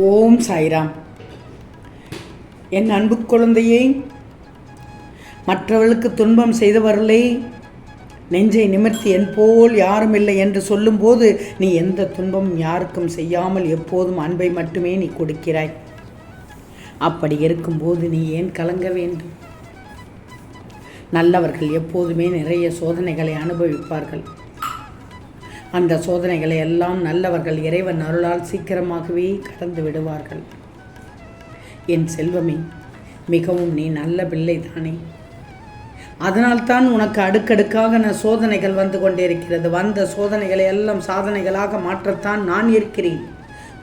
ஓம் சாய்ராம். என் அன்பு குழந்தையே மற்றவர்களுக்கு துன்பம் செய்தவர்களே நெஞ்சை நிமிர்த்தி என் போல் யாரும் இல்லை என்று சொல்லும்போது நீ எந்த துன்பமும் யாருக்கும் செய்யாமல் எப்போதும் அன்பை மட்டுமே நீ கொடுக்கிறாய். அப்படி இருக்கும்போது நீ ஏன் கலங்க வேண்டும்? நல்லவர்கள் எப்போதுமே நிறைய சோதனைகளை அனுபவிப்பார்கள். அந்த சோதனைகளை எல்லாம் நல்லவர்கள் இறைவன் அருளால் சீக்கிரமாகவே கடந்து விடுவார்கள். என் செல்வமே மிகவும் நீ நல்ல பிள்ளை தானே. அதனால்தான் உனக்கு அடுக்கடுக்காக நான் சோதனைகள் வந்து கொண்டிருக்கிறது. வந்த சோதனைகளை எல்லாம் சாதனைகளாக மாற்றத்தான் நான் இருக்கிறேன்.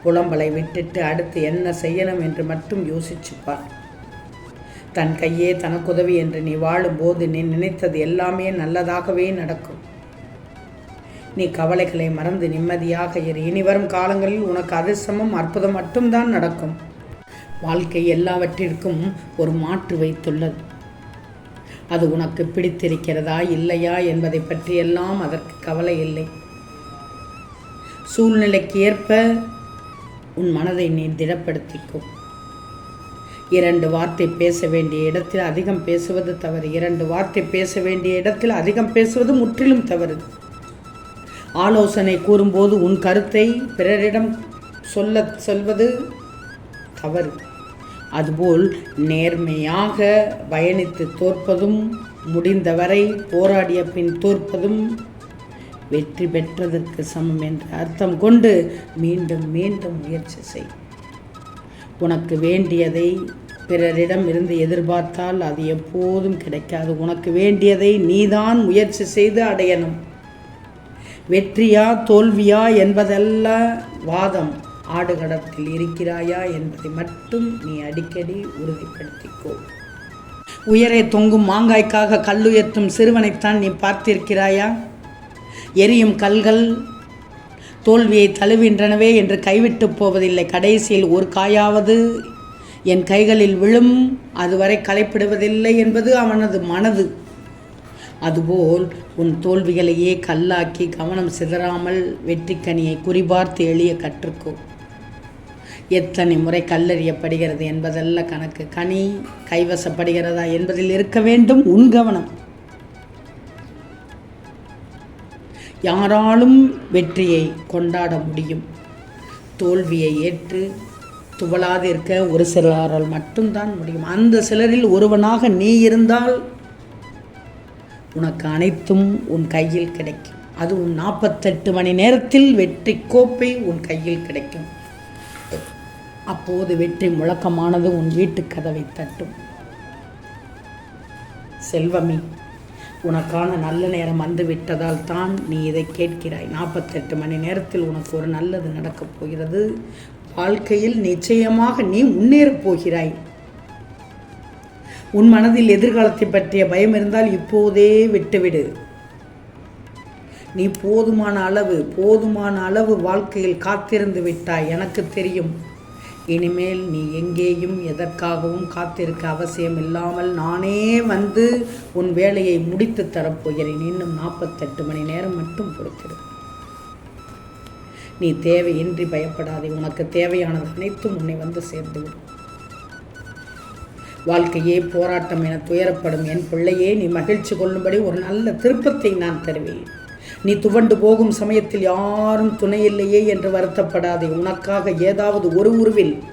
புலம்பலை விட்டுட்டு அடுத்து என்ன செய்யணும் என்று மட்டும் யோசிச்சுப்பார். தன் கையே தனக்குதவி என்று நீ வாழும்போது நீ நினைத்தது எல்லாமே நல்லதாகவே நடக்கும். நீ கவலைகளை மறந்து நிம்மதியாக இரு. இனி வரும் காலங்களில் உனக்கு அதிர்ஷ்டமும் அற்புதம் மட்டும்தான் நடக்கும். வாழ்க்கை எல்லாவற்றிற்கும் ஒரு மாற்று வைத்துள்ளது. அது உனக்கு பிடித்திருக்கிறதா இல்லையா என்பதை பற்றியெல்லாம் அதற்கு கவலை இல்லை. சூழ்நிலைக்கு ஏற்ப உன் மனதை நீ திடப்படுத்திக்கும் இரண்டு வார்த்தை பேச வேண்டிய இடத்தில் அதிகம் பேசுவது தவறு. இரண்டு வார்த்தை பேச வேண்டிய இடத்தில் அதிகம் பேசுவது முற்றிலும் தவறு. ஆலோசனை கூறும்போது உன் கருத்தை பிறரிடம் சொல்ல சொல்வது தவறு. அதுபோல் நேர்மையாக பயணித்து தோற்பதும் முடிந்தவரை போராடிய பின் தோற்பதும் வெற்றி பெற்றதற்கு சமம் என்ற அர்த்தம் கொண்டு மீண்டும் மீண்டும் முயற்சி செய். உனக்கு வேண்டியதை பிறரிடம் இருந்து எதிர்பார்த்தால் அது எப்போதும் கிடைக்காது. உனக்கு வேண்டியதை நீதான் முயற்சி செய்து அடையணும். வெற்றியா தோல்வியா என்பதல்ல வாதம். ஆடுகடத்தில் இருக்கிறாயா என்பதை மட்டும் நீ அடிக்கடி உறுதிப்படுத்திக்கோ. உயரே தொங்கும் மாங்காய்க்காக கல்லுயர்த்தும் சிறுவனைத்தான் நீ பார்த்திருக்கிறாயா? எரியும் கல்கள் தோல்வியை தழுவின்றனவே என்று கைவிட்டு போவதில்லை. கடைசியில் ஒரு காயாவது என் கைகளில் விழும் அதுவரை களைப்பிடுவதில்லை என்பது அவனது மனது. அதுபோல் உன் தோல்விகளையே கல்லாக்கி கவனம் சிதறாமல் வெற்றிக்கனியை குறிபார்த்து எளிய கற்றுக்கோ. எத்தனை முறை கல்லறியப்படுகிறது என்பதல்ல கணக்கு. கனி கைவசப்படுகிறதா என்பதில் இருக்க வேண்டும் உன் கவனம். யாராலும் வெற்றியை கொண்டாட முடியும். தோல்வியை ஏற்று துவளாதிருக்க ஒரு சிலரால் மட்டும்தான் முடியும். அந்த சிலரில் ஒருவனாக நீ இருந்தால் உனக்கு அனைத்தும் உன் கையில் கிடைக்கும். அது உன் நாற்பத்தெட்டு மணி நேரத்தில் வெற்றி கோப்பை உன் கையில் கிடைக்கும். அப்போது வெற்றி முழக்கமானது உன் வீட்டு கதவை தட்டும். செல்வமே உனக்கான நல்ல நேரம் வந்து விட்டதால் தான் நீ இதை கேட்கிறாய். நாற்பத்தெட்டு மணி நேரத்தில் உனக்கு ஒரு நல்லது நடக்கப் போகிறது. வாழ்க்கையில் நிச்சயமாக நீ முன்னேறப் போகிறாய். உன் மனதில் எதிர்காலத்தை பற்றிய பயம் இருந்தால் இப்போதே விட்டுவிடு. நீ போதுமான அளவு போதுமான அளவு வாழ்க்கையில் காத்திருந்து விட்டாய் எனக்கு தெரியும். இனிமேல் நீ எங்கேயும் எதற்காகவும் காத்திருக்க அவசியம் இல்லாமல் நானே வந்து உன் வேலையை முடித்து தரப்போகிறேன். இன்னும் நாற்பத்தெட்டு மணி நேரம் மட்டும் பொறுத்திரு. நீ தேவையின்றி பயப்படாதே. உனக்கு தேவையானது அனைத்தும் உன்னை வந்து சேர்ந்துவிடும் வாழ்க்கையே போராட்டம் என துயரப்படும் என் பிள்ளையே நீ மகிழ்ச்சி கொள்ளும்படி ஒரு நல்ல திருப்பத்தை நான் தருவேன். நீ துவண்டு போகும் சமயத்தில் யாரும் துணையில்லையே என்று வருத்தப்படாதே. உனக்காக ஏதாவது ஒரு உருவில்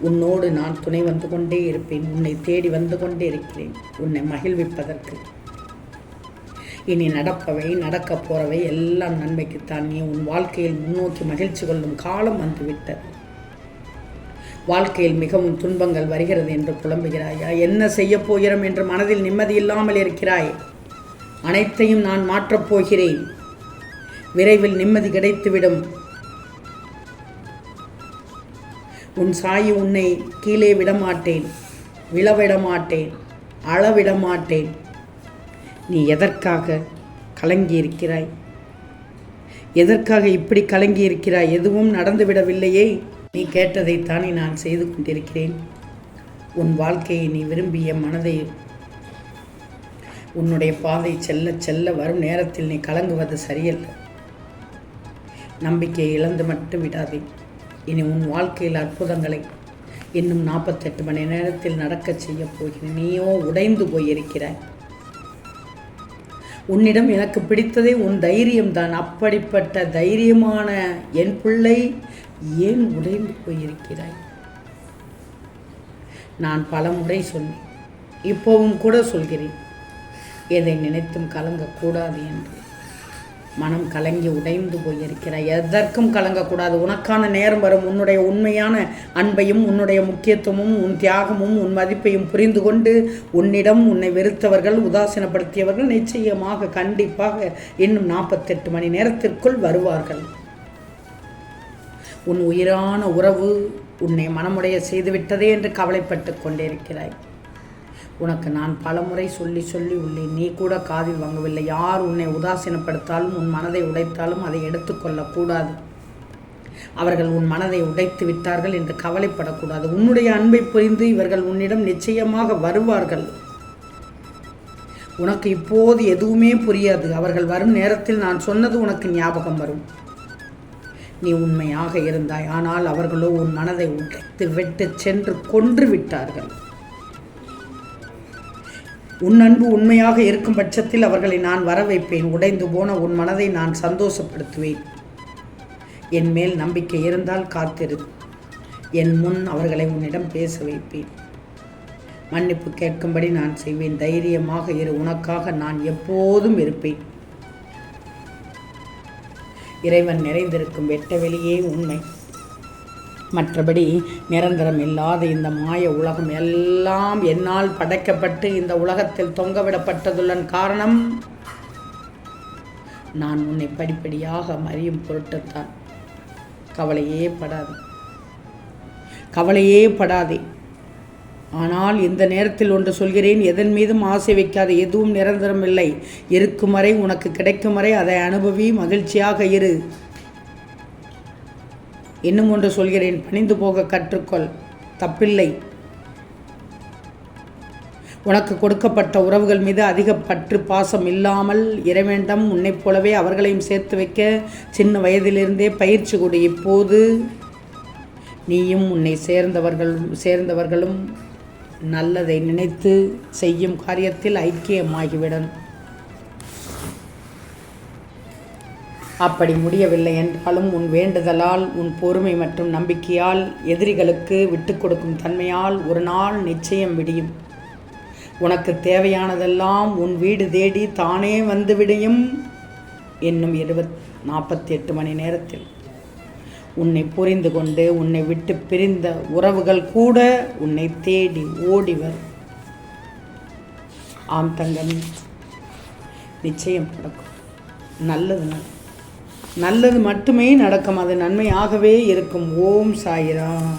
உன்னோடு நான் துணை வந்து கொண்டே இருப்பேன். உன்னை தேடி வந்து கொண்டே இருக்கிறேன். உன்னை மகிழ்விப்பதற்கு. இனி நடப்பவை நடக்கப் போறவை எல்லாம் நன்மைக்குத்தான். நீ உன் வாழ்க்கையில் முன்னோக்கி மகிழ்ச்சி கொள்ளும் காலம் வந்துவிட்டது. வாழ்க்கையில் மிகவும் துன்பங்கள் வருகிறது என்று புலம்புகிறாயா? என்ன செய்யப் போகிறோம் என்று மனதில் நிம்மதி இல்லாமல் இருக்கிறாய்? அனைத்தையும் நான் மாற்றப் போகிறேன். விரைவில் நிம்மதி கிடைத்துவிடும். உன் சாயி உன்னை கீழே விடமாட்டேன். விழவிட மாட்டேன் அளவிட மாட்டேன் நீ எதற்காக கலங்கி இருக்கிறாய் எதற்காக இப்படி கலங்கி இருக்கிறாய் எதுவும் நடந்துவிடவில்லையே. நீ கேட்டதைத்தானே நான் செய்து கொண்டிருக்கிறேன். உன் வாழ்க்கையை நீ விரும்பிய மனதை உன்னுடைய பாதை செல்ல செல்ல வரும் நேரத்தில் நீ கலங்குவது சரியல்ல. நம்பிக்கையை இழந்து மட்டும் விடாதே. இனி உன் வாழ்க்கையில் அற்புதங்களை இன்னும் நாற்பத்தெட்டு மணி நேரத்தில் நடக்கச் செய்யப் போகிறேன். நீயோ உடைந்து போயிருக்கிறாய். உன்னிடம் எனக்கு பிடித்ததே உன் தைரியம்தான். அப்படிப்பட்ட தைரியமான என் பிள்ளை ஏன் உடைந்து போயிருக்கிறாய்? நான் பல முறை சொன்னேன் இப்போவும் கூட சொல்கிறேன். எதை நினைத்தும் கலங்கக்கூடாது என்று. மனம் கலங்கி உடைந்து போயிருக்கிறாய். எதற்கும் கலங்கக்கூடாது. உனக்கான நேரம் வரும். உன்னுடைய உண்மையான அன்பையும் உன்னுடைய முக்கியத்துவமும் உன் தியாகமும் உன் மதிப்பையும் புரிந்து கொண்டு உன்னிடம் உன்னை வெறுத்தவர்கள் உதாசீனப்படுத்தியவர்கள் நிச்சயமாக கண்டிப்பாக இன்னும் நாற்பத்தெட்டு மணி நேரத்திற்குள் வருவார்கள். உன் உயிரான உறவு உன்னை மனமுடைய செய்துவிட்டதே என்று கவலைப்பட்டு கொண்டிருக்கிறாய். உனக்கு நான் பலமுறை சொல்லி சொல்லி உள்ளேன் நீ கூட காதில் வாங்கவில்லை. யார் உன்னை உதாசீனப்படுத்தாலும் உன் மனதை உடைத்தாலும் அதை எடுத்துக்கொள்ளக்கூடாது அவர்கள் உன் மனதை உடைத்து விட்டார்கள் என்று கவலைப்படக்கூடாது. உன்னுடைய அன்பை புரிந்து இவர்கள் உன்னிடம் நிச்சயமாக வருவார்கள். உனக்கு இப்போது எதுவுமே புரியாது. அவர்கள் வரும் நேரத்தில் நான் சொன்னது உனக்கு ஞாபகம் வரும். நீ உண்மையாக இருந்தாய். ஆனால் அவர்களோ உன் மனதை உடைத்து வெட்டு சென்று கொன்று விட்டார்கள். உன் அன்பு உண்மையாக இருக்கும் பட்சத்தில் அவர்களை நான் வர வைப்பேன் உடைந்து போன உன் மனதை நான் சந்தோஷப்படுத்துவேன். என் மேல் நம்பிக்கை இருந்தால் காத்திரு. என் முன் அவர்களை உன்னிடம் பேச வைப்பேன். மன்னிப்பு கேட்கும்படி நான் செய்வேன். தைரியமாக இரு. உனக்காக நான் எப்போதும் இருப்பேன். இறைவன் நிறைந்திருக்கும் வெட்ட வெளியே உண்மை. மற்றபடி நிரந்தரம் இல்லாத இந்த மாய உலகம் எல்லாம் என்னால் படைக்கப்பட்டு இந்த உலகத்தில் தொங்கவிடப்பட்டதுள்ளன் காரணம்? நான் உன்னை படிப்படியாக மறியும் பொருட்டுத்தான். கவலையே படாது. கவலையே படாதே. ஆனால் இந்த நேரத்தில் ஒன்று சொல்கிறேன் எதன் மீதும் ஆசை வைக்காத எதுவும் நிரந்தரம் இல்லை. இருக்கும் வரை உனக்கு கிடைக்கும் வரை அதை அனுபவி மகிழ்ச்சியாக இரு. இன்னும் ஒன்று சொல்கிறேன் பணிந்து போக கற்றுக்கொள். தப்பில்லை. உனக்கு கொடுக்கப்பட்ட உறவுகள் மீது அதிக பற்று பாசம் இல்லாமல் இறைவேண்டம் உன்னைப் போலவே அவர்களையும் சேர்த்து வைக்க சின்ன வயதிலிருந்தே பயிற்சி கொடு. இப்போது நீயும் உன்னை சேர்ந்தவர்கள் சேர்ந்தவர்களும் நல்லதை நினைத்து செய்யும் காரியத்தில் ஐக்கியமாகிவிடும். அப்படி முடியவில்லை என்றாலும் உன் வேண்டுதலால் உன் பொறுமை மற்றும் நம்பிக்கையால் எதிரிகளுக்கு விட்டு கொடுக்கும் தன்மையால் ஒரு நாள் நிச்சயம் விடியும். உனக்கு தேவையானதெல்லாம் உன் வீடு தேடி தானே வந்து விடியும். என்னும் இருபத் நாற்பத்தி எட்டு மணி நேரத்தில். உன்னை புரிந்து கொண்டு உன்னை விட்டு பிரிந்த உறவுகள் கூட உன்னை தேடி ஓடி வரும். ஆம் தங்கம் நிச்சயம் நடக்கும். நல்லது நடக்கும் நல்லது மட்டுமே நடக்கும். அது நன்மையாகவே இருக்கும். ஓம் சாயிராம்.